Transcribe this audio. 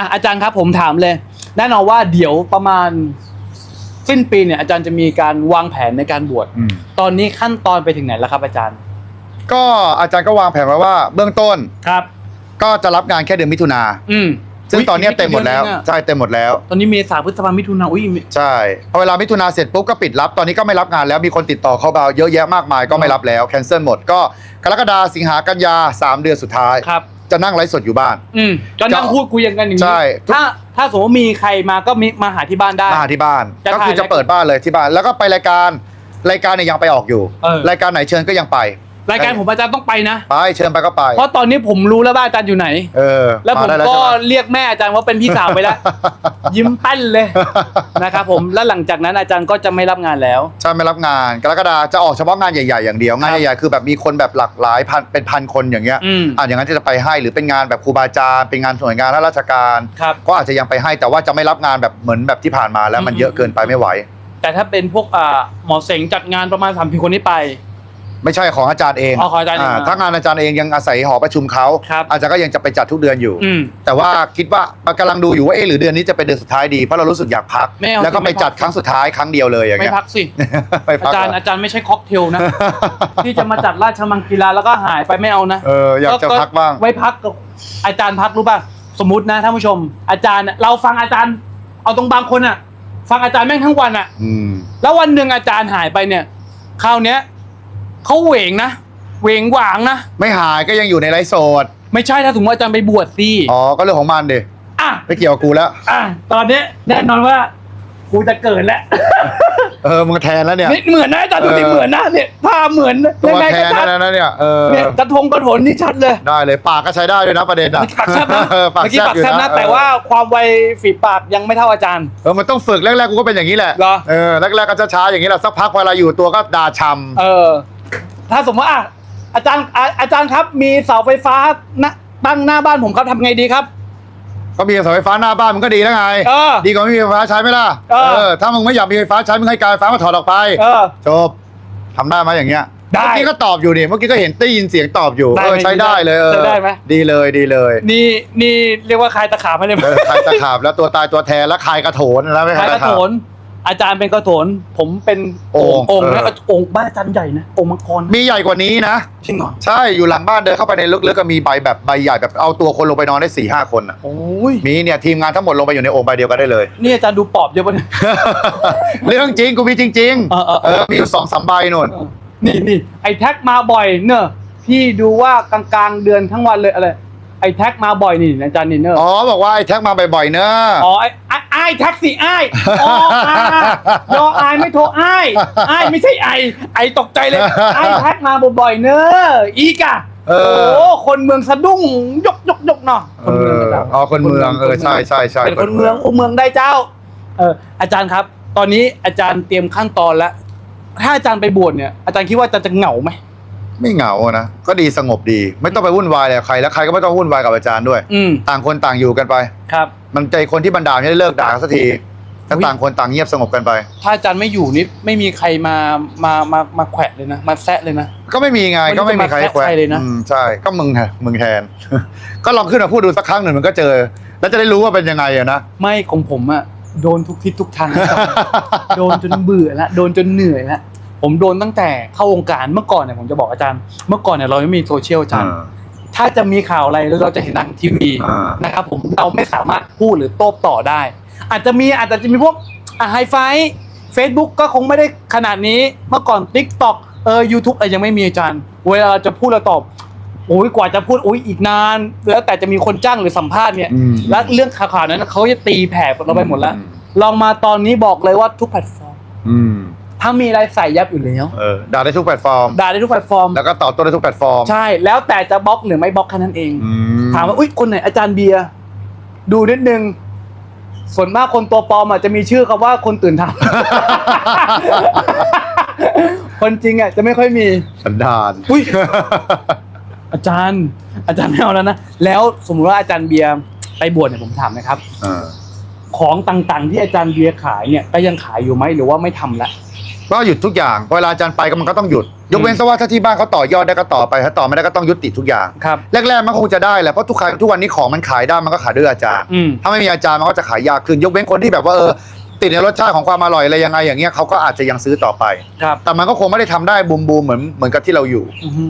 อะอาจารย์ครับผมถามเลย แน่นอนว่าเดี๋ยวประมาณสิ้นปีเนี่ยอาจารย์จะมีการวางแผนในการบวชอืม ตอนนี้ขั้นตอนไปถึงไหนแล้วครับอาจารย์ก็อาจารย์ก็วางแผนไว้ว่า เบื้องต้นครับ ก็จะรับงานแค่เดือนมิถุนาอืมซึ่งตอนเนี้ยเต็มหมดแล้วอุ๊ยอีกไกี่เอนเองอะใช่เต็มหมดแล้ว ตอนนี้เมษาพฤษภามิถุนาอุ้ยใช่พอเวลามิถุนาเสร็จปุ๊บก็ปิดรับ ตอนนี้ก็ไม่รับงานแล้วมีคนติดต่อเข้ามาเยอะแยะมากมายก็ไม่รับแล้วแคนเซิลหมดก็กรกฎาสิงหากันยาสามเดือนสุดท้าย ครับ จะนั่งไลฟ์สดอยู่บ้าน อืมก็นั่งจะพูดคุยกันอย่างนี้ใช่ ถ้าถ้าสมมติว่ามีใครมาก็มีมาหาที่บ้านได้ มาหาที่บ้านจะก็คือถ่ายจะเปิดบ้านเลยที่บ้าน แล้วก็ไปรายการรายการเนี่ยยังไปออกอยู่เออรายการไหนเชิญก็ยังไป รายการผมอาจารย์ต้องไปนะ ไปเชิญไปก็ไป เพราะตอนนี้ผมรู้แล้วว่าอาจารย์อยู่ไหน เออแล้วผมาได้ก็ใช่ไหเรียกแม่อาจารย์ว่าเป็นพี่สาวไปแล้ว ยิ้มแป้นเลยนะครับผมแล้วหลังจากนั้นอาจารย์ก็จะไม่รับงานแล้วใช่ไม่รับงานกรกฎาจะออกเฉพาะงานใหญ่ๆอย่างเดียวงานใหญ่ๆคือแบบมีคนแบบหลากหลายพันเป็นพันคนอย่างเงี้ยอืมอะอย่างนั้นจะไปให้หรือเป็นงานแบบครูบาอาจารย์เป็นงานหน่วยงานราชการครับก็อาจจะยังไปให้แต่ว่าจะไม่รับงานแบบเหมือนแบบที่ผ่านมาแล้วมันอืมเยอะเกินไปไม่ไหว แต่ถ้าเป็นพวกอ่าหมอเสงจัดงานประมาณสามสิบคนนี้ไป ไม่ใช่ของอาจารย์เองอ๋อของอาจารย์เองถ้างานอาจารย์เองยังอาศัยหอประชุมเขาครับอาจารย์ก็ยังจะไปจัดทุกเดือนอยู่อืมแต่ว่าคิดว่ากำลังดูอยู่ว่าเอ๊ะหรือเดือนนี้จะเป็นเดือนสุดท้ายดีเพราะเรารู้สึกอยากพักไม่เอาแล้วก็สิไปไม่พักจัดครั้งสุดท้ายครั้งเดียวเลยอย่างไม่เงี้ยพักสิไปอาพักจารย์เหรออาจารย์ไม่ใช่ค็อกเทลนะที่จะมาจัดราชมังกีฬาแล้วก็หายไปไม่เอานะเอออยากจะพักบ้างไว้พักกับอาจารย์พักรู้ป่ะสมมตินะท่านผู้ชม อาจารย์น่ะเราฟังอาจารย์ เอาตรงบางคนอะ ฟังอาจารย์แม่งทั้งวันอะอืมแล้ววันหนึ่งอาจารย์หายไปเนี่ยคราวเนี้ย เขาเหวงนะเหวงหวางนะ ไม่หายก็ยังอยู่ในไลฟ์โสดไม่ใช่ถ้าสมมติอาจารย์ไปบวชสิอ๋อก็เรื่องของมันดิอะไม่เกี่ยวกับกูแล้ว อะตอนเนี้ยแน่นอนว่ากูจะเกิดแล้วเออมึงแทนแล้วเนี่ย นี่เหมือนนะอาจารย์ดูสิเออเหมือนนะเนี่ยผ้าเหมือนตัวยังไงแทก็นชัดแล้วนะเนี่ยเออเนี่ยกระทงกระโถนนี่ชัดเลยได้เลยปากก็ใช้ได้ด้วยนะประเด็นอะปากแซบนะเออปากเมื่อกี้แซบปากอยู่แซบนะนะเออแต่ว่าความไวฝีปากยังไม่เท่าอาจารย์ เออมันต้องฝึกแรกๆกูก็เป็นอย่างนี้แหละเหรอ เออแรกๆก็จะช้าอย่างนี้แหละสักพักพอเราอยู่ตัวก็ด่าชำ เออ ถ้าสมมติว่าอะอาจารย์อะอาจารย์ครับ มีเสาไฟฟ้านะตั้งหน้าบ้านผมครับทำไงดีครับ ก็มีเสาไฟฟ้าหน้าบ้านมันก็ดีแล้วไง เออดีกว่าไม่มีไฟฟ้าใช้ไหมล่ะเออ ถ้ามึงไม่อยากมีไฟฟ้าใช้มึงให้การไฟฟ้ามาถอดออกไปเออ จบทำได้ไหมอย่างเงี้ยได้เมื่อกี้ก็ตอบอยู่นี่เมื่อกี้ก็เห็นได้ยินเสียงตอบอยู่ได้เออไหมใช้ได้เลยเออใช้ได้ไหม ดีเลยดีเลยนี่นี่เรียกว่าคลายตะขาบไม่ได้ไหมเออใครตะขาบแล้วตัวตายตัวแทนแล้วใครกระโถนแล้วไม่คใครลายกตะระขาโถบน อาจารย์เป็นกระโถนผมเป็นโอ่งโอ่งนะเออโอ่งบ้านอาจารย์ใหญ่นะโอ่งมังกรมีใหญ่กว่านี้นะ จริงเหรอใช่อยู่หลังบ้านเดินเข้าไปในลึกๆก็มีใบแบบใบใหญ่แบบเอาตัวคนลงไปนอนได้สี่ห้าคนน่ะโอ้ยมีเนี่ยทีมงานทั้งหมดลงไปอยู่ในโอ่งใบเดียวกันได้เลย นี่อาจารย์ดูปอบเยอะปะเนี่ย เรื่องจริงกูมีจริงเออเออเออมีอยู่สองสามใบนู่นนี่นี่ไอแท็กมาบ่อยเนอะพี่ดูว่ากลางกลางๆเดือนทั้งวันเลยอะไรไอแท็กมาบ่อยนี่อาจารย์นี่เนอะอ๋อบอกว่าไอ้แท็กมาบ่อยๆเนอะ อ๋อไอไอ้ ไอแท็กซี่ไออ๋ออายอไอไม่โทรไอไอไม่ใช่ไอไอตกใจเลยไอแท็กมาบ่อยๆเนอะอีกอะเอโอ้อคนเมืองสะดุ้งยกยกยกเนาะเอออ๋อคนเมืองเออใช่ใช่ใช่เป็นคนเมืองโอ้เมืองได้เจ้า เอออาจารย์ครับ ตอนนี้อาจารย์เตรียมขั้นตอนแล้วถ้าอาจารย์ไปบวชเนี่ยอาจารย์คิดว่าอาจารย์จะเหงาไหม ไม่เหงานะก็ดีสงบดี ไม่ต้องไปวุ่นวายเลยกับใครแล้วใครก็ไม่ต้องวุ่นวายกับอาจารย์ด้วย อืมต่างคนต่างอยู่กันไป ครับ มันใจคนที่บรรดาเนี่ยเลิกด่ากันสักทีแล้วอุ๊ยต่างคนต่างเงียบสงบกันไป ถ้าอาจารย์ไม่อยู่นี่ไม่มีใครมามามามาแขวะเลยนะมาแซะเลยนะ ก็ไม่มีไงไม่รู้ก็ไม่มีใครจะมาแซะแขวะใครเลยนะอืมใช่ก็มึงแทนมึงแทน ก็ลองขึ้นมาพูดดูสักครั้งหนึ่งมันก็เจอ แล้วจะได้รู้ว่าเป็นยังไงอะนะไม่ของผมอะโดนทุกทิศทุกทางโดนจนเบื่อแล้วโดนจนเหนื่อยแล้ว ผมโดนตั้งแต่เข้าวงการเมื่อก่อนเนี่ยผมจะบอกอาจารย์ เมื่อก่อนเนี่ยเราไม่มีโซเชียลอาจารย์ ถ้าจะมีข่าวอะไรแล้วเราจะเห็นทางทีวีอ่านนะครับผมเราไม่สามารถพูดหรือโต้ตอบได้ อาจจะมีอาจจะมีพวกอะไฮไฟเฟซบุ๊กก็คงไม่ได้ขนาดนี้เมื่อก่อน t ิ k t o k เออยูทูบอะไรยังไม่มีอาจารย์ เวลาเราจะพูดเราตอบโอ้ยกว่าจะพูดโอ้ยอีกนาน แล้วแต่จะมีคนจ้างหรือสัมภาษณ์เนี่ยอืมแล้วเรื่องข่าวๆนั้นเขาจะตีแผ่เราไปหมดแล้วลองมาตอนนี้บอกเลยว่าทุกแพลตฟอร์มอืม ถ้ามีอะไรใส่ยับอยู่แล้วเออด่าได้ทุกแพลตฟอร์ม ด่าได้ทุกแพลตฟอร์ม แล้วก็ตอบโต้ได้ทุกแพลตฟอร์ม ใช่ แล้วแต่จะบล็อกหรือไม่บล็อกแค่นั้นเองอืถามว่า อุ้ยคนไหนอาจารย์เบียร์ดูนิดนึง ส่วนมากคนตัวปลอมอะจะมีชื่อคำว่าคนตื่นทำคนจริงอะจะไม่ค่อยมี สันดาน อุ้ย อาจารย์ อาจารย์ไม่เอาแล้วนะ แล้วสมมติว่าอาจารย์เบียร์ไปบวชเนี่ยผมถามนะครับเออของต่างๆ ที่อาจารย์เบียร์ขายเนี่ยก็ยังขายอยู่ไหมหรือว่าไม่ทำละ ก็หยุดทุกอย่างเวลาอาจารย์ไปก็มันก็ต้องหยุด ยกเว้นซะว่าถ้าที่บ้านเขาต่อยอดได้ก็ต่อไปถ้าต่อไม่ได้ก็ต้องยุติทุกอย่างครับ แรกๆมันคงจะได้แหละเพราะทุกครั้งทุกวันนี้ของมันขายได้มันก็ขายด้วยอาจารย์ อืม ถ้าไม่มีอาจารย์มันก็จะขายยากขึ้น ยกเว้นคนที่แบบว่าเออติดในรสชาติของความอร่อยอะไรยังไงอย่างเงี้ยเขาก็อาจจะยังซื้อต่อไป ครับแต่มันก็คงไม่ได้ทำได้บูมบูมๆเหมือนเหมือนกับที่เราอยู่ อือฮึ